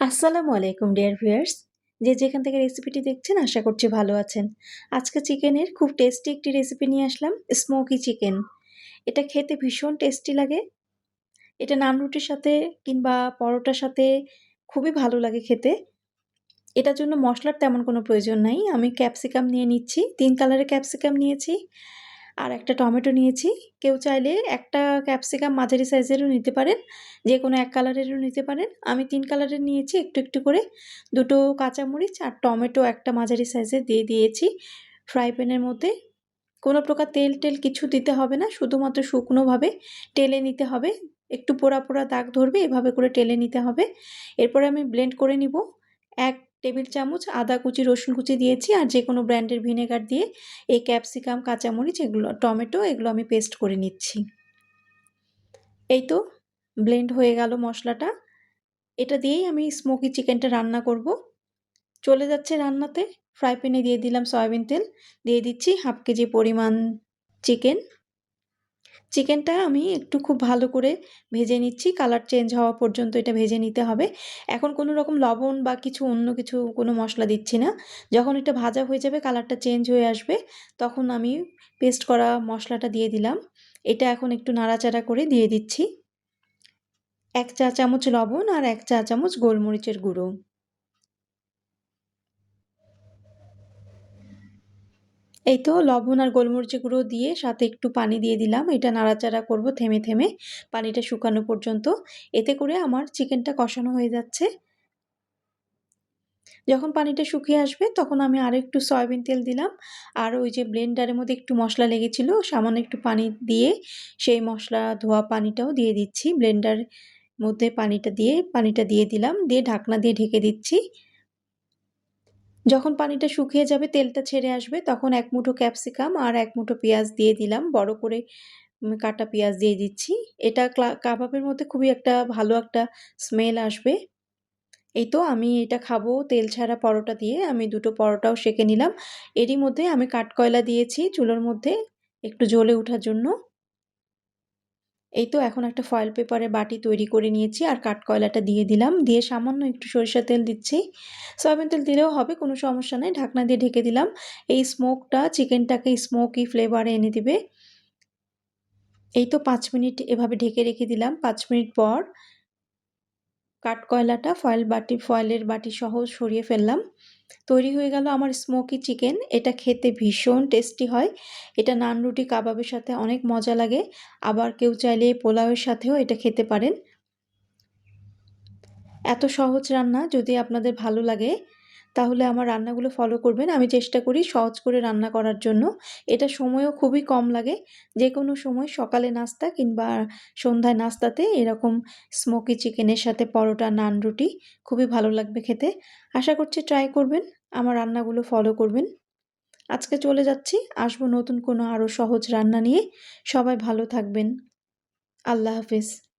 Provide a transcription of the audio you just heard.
আসসালামু আলাইকুম dear viewers যে যেখান থেকে রেসিপিটি দেখছেন, আশা করছি ভালো আছেন। আজকে চিকেনের খুব টেস্টি একটি রেসিপি নিয়ে আসলাম স্মোকি চিকেন এটা খেতে ভীষণ টেস্টি লাগে। এটা নান রুটির সাথে কিংবা পরোটার সাথে খুবই ভালো লাগে খেতে। এটার জন্য মশলার তেমন কোনো প্রয়োজন নাই। আমি ক্যাপসিকাম নিয়ে নিচ্ছি, তিন কালারের ক্যাপসিকাম নিয়েছি। আর একটা টমেটো নিয়েছি। কেউ চাইলে একটা ক্যাপসিকাম মাঝারি সাইজেরও নিতে পারেন যে কোনো এক কালারেরও নিতে পারেন। আমি তিন কালারের নিয়েছি, একটু একটু করে। দুটো কাঁচামরিচ আর টমেটো একটা মাঝারি সাইজের দিয়ে দিয়েছি ফ্রাই প্যানের মধ্যে। কোনো প্রকার তেল টেল কিছু দিতে হবে না, শুধুমাত্র শুকনোভাবে টেলে নিতে হবে। একটু পোড়া পোড়া দাগ ধরবে, এভাবে করে টেলে নিতে হবে। এরপরে আমি ব্লেন্ড করে নিব। এক টেবিল চামচ, আদা কুচি, রসুন কুচি দিয়েছি আর যে কোনো ব্র্যান্ডের ভিনেগার দিয়ে এই ক্যাপসিকাম, কাঁচামরিচ এগুলো, টমেটো এগুলো আমি পেস্ট করে নিচ্ছি। এই তো ব্লেন্ড হয়ে গেল মশলাটা। এটা দিয়েই আমি স্মোকি চিকেনটা রান্না করব। চলে যাচ্ছে রান্নাতে। ফ্রাই প্যানে দিয়ে দিলাম সয়াবিন তেল। দিয়ে দিচ্ছি হাফ কেজি পরিমাণ চিকেন। চিকেনটা আমি একটু খুব ভালো করে ভেজে নিচ্ছি। কালার চেঞ্জ হওয়া পর্যন্ত এটা ভেজে নিতে হবে। এখন কোনো রকম লবণ বা কিছু অন্য কিছু কোনো মশলা দিচ্ছি না। যখন এটা ভাজা হয়ে যাবে কালারটা চেঞ্জ হয়ে আসবে, তখন আমি পেস্ট করা মশলাটা দিয়ে দিলাম। এটা এখন একটু নাড়াচাড়া করে দিয়ে দিচ্ছি। এক চা চামচ লবণ আর এক চা চামচ গোলমরিচের গুঁড়ো। এই তো লবণ আর গোলমরিচ গুঁড়ো দিয়ে সাথে একটু পানি দিয়ে দিলাম। এটা নাড়াচাড়া করব থেমে থেমে। পানিটা শুকানো পর্যন্ত। এতে করে আমার চিকেনটা কষানো হয়ে যাচ্ছে। যখন পানিটা শুকিয়ে আসবে, তখন আমি আর একটু সয়াবিন তেল দিলাম। আর ওই যে ব্লেন্ডারের মধ্যে একটু মশলা লেগেছিল, সামান্য একটু পানি দিয়ে সেই মশলা ধোয়া পানিটাও দিয়ে দিচ্ছি। ব্লেন্ডার মধ্যে পানিটা দিয়ে পানিটা দিয়ে দিলাম। দিয়ে ঢাকনা দিয়ে ঢেকে দিচ্ছি। যখন পানিটা শুকিয়ে যাবে, তেলটা ছেড়ে আসবে, তখন এক মুঠো ক্যাপসিকাম আর এক মুঠো পেঁয়াজ দিয়ে দিলাম। বড় করে কাটা পেঁয়াজ দিয়ে দিচ্ছি। এটা কাবাবের মধ্যে খুবই একটা ভালো একটা স্মেল আসবে। এই তো আমি এটা খাব তেল ছাড়া পরোটা দিয়ে। আমি দুটো পরোটাও সেঁকে নিলাম। এরই মধ্যে আমি কাঠকয়লা দিয়েছি চুলোর মধ্যে, একটু জ্বলে ওঠার জন্য। এই তো এখন একটা ফয়েল পেপারে বাটি তৈরি করে নিয়েছি আর কাঠকয়লাটা দিয়ে দিলাম। দিয়ে সামান্য একটু সরিষা তেল দিচ্ছি। সয়াবিন তেল দিলেও হবে, কোনো সমস্যা নেই। ঢাকনা দিয়ে ঢেকে দিলাম। এই স্মোকটা চিকেনটাকে স্মোকি ফ্লেভারে এনে দিবে। এই তো পাঁচ মিনিট এভাবে ঢেকে রেখে দিলাম। পাঁচ মিনিট পর কাঠকয়লাটা ফয়েল বাটি, ফয়েলের বাটি সহ সরিয়ে ফেললাম। তৈরি হয়ে গেল আমার স্মোকি চিকেন। এটা খেতে ভীষণ টেস্টি হয়। এটা নান রুটি কাবাবের সাথে অনেক মজা লাগে। আবার কেউ চাইলে পোলাওয়ের সাথেও এটা খেতে পারেন। এত সহজ রান্না যদি আপনাদের ভালো লাগে তাহলে আমার রান্নাগুলো ফলো করবেন। আমি চেষ্টা করি সহজ করে রান্না করার জন্য। এটা সময়ও খুবই কম লাগে। যে কোনো সময় সকালে নাস্তা কিংবা সন্ধ্যায় নাস্তাতে এরকম স্মোকি চিকেনের সাথে পরোটা, নান, রুটি খুবই ভালো লাগবে খেতে। আশা করছি ট্রাই করবেন, আমার রান্নাগুলো ফলো করবেন। আজকে চলে যাচ্ছি, আসব নতুন কোনো আরও সহজ রান্না নিয়ে। সবাই ভালো থাকবেন। আল্লাহ হাফিজ।